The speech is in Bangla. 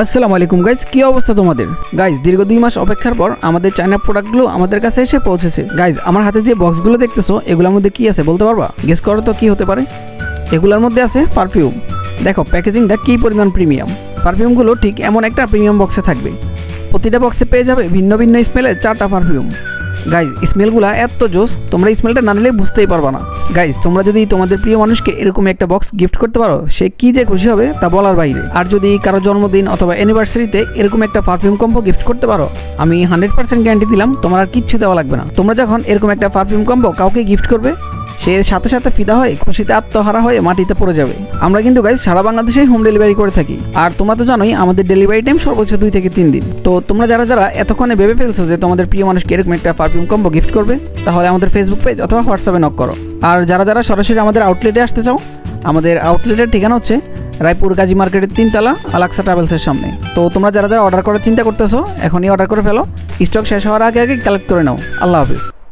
আসসালামু আলাইকুম গাইজ কি অবস্থা তোমাদের? গাইজ দীর্ঘ দুই মাস অপেক্ষার পর আমাদের চায়না প্রোডাক্টগুলো আমাদের কাছে এসে পৌঁছেছে। গাইজ আমার হাতে যে বক্সগুলো দেখতেছো, এগুলোর মধ্যে কি আছে বলতে পারবা? গেস করো তো কি হতে পারে। এগুলোর মধ্যে আছে পারফিউম দেখো প্যাকেজিংটা কী পরিমাণ প্রিমিয়াম পারফিউমগুলো ঠিক এমন একটা প্রিমিয়াম বক্সে থাকবে। প্রতিটা বক্সে পেয়ে যাবে ভিন্ন ভিন্ন স্মেলের চারটা পারফিউম গাইজ স্মেলগুলো এত জোস, তোমরা স্মেলটা না নিলে বুঝতেই পারবা না। গাইজ তোমরা যদি তোমাদের প্রিয় মানুষকে এরকম একটা বক্স গিফট করতে পারো, সে কি যে খুশি হবে তা বলার বাইরে। আর যদি কারও জন্মদিন অথবা অ্যানিভার্সারিতে এরকম একটা পারফিউম কম্বো গিফট করতে পারো, আমি হান্ড্রেড পার্সেন্ট গ্যারান্টি দিলাম, তোমার আর কিচ্ছু দেওয়া লাগবে না। তোমরা যখন এরকম একটা পারফিউম কম্বো কাউকে গিফট করবে সে সাথে সাথে ফিদা হয়ে, খুশিতে আত্মহারা হয়ে মাটিতে পড়ে যাবে। আমরা কিন্তু গাইজ সারা বাংলাদেশে হোম ডেলিভারি করে থাকি। আর তোমরা তো জানোই, আমাদের ডেলিভারি টাইম সর্বোচ্চ দুই থেকে তিন দিন। তো তোমরা যারা যারা এতক্ষণে ভেবে ফেলছো যে তোমাদের প্রিয় মানুষকে এরকম একটা পারফিউম কম্বো গিফট করবে, তাহলে আমাদের ফেসবুক পেজ অথবা হোয়াটসঅ্যাপে নক করো। আর যারা যারা সরাসরি আমাদের আউটলেটে আসতে চাও, আমাদের আউটলেটের ঠিকানা হচ্ছে রায়পুর গাজী মার্কেটের তিনতলা আলাক্সা ট্রাভেলসের সামনে। তো তোমরা যারা যারা অর্ডার করার চিন্তা করতেছো, এখনই অর্ডার করে ফেলো। স্টক শেষ হওয়ার আগে আগে কালেক্ট করে নাও। আল্লাহ হাফিজ।